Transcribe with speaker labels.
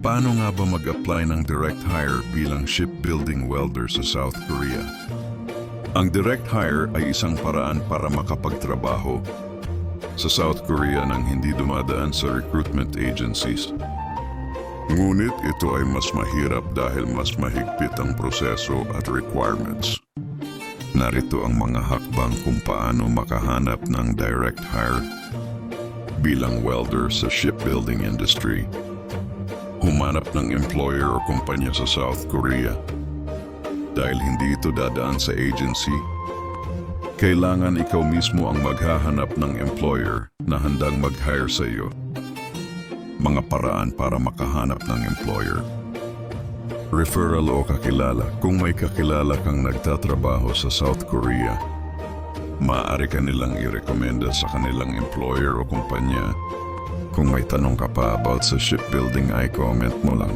Speaker 1: Paano nga ba mag-apply ng direct hire bilang shipbuilding welder sa South Korea? Ang direct hire ay isang paraan para makapagtrabaho sa South Korea nang hindi dumadaan sa recruitment agencies. Ngunit ito ay mas mahirap dahil mas mahigpit ang proseso at requirements. Narito ang mga hakbang kung paano makahanap ng direct hire bilang welder sa shipbuilding industry. Humanap ng employer o kumpanya sa South Korea. Dahil hindi ito dadaan sa agency, kailangan ikaw mismo ang maghahanap ng employer na handang mag-hire sa iyo. Mga paraan para makahanap ng employer. Referral o kakilala. Kung may kakilala kang nagtatrabaho sa South Korea, maaari ka nilang irekomenda sa kanilang employer o kumpanya. Kung may tanong ka pa about sa shipbuilding ay comment mo lang.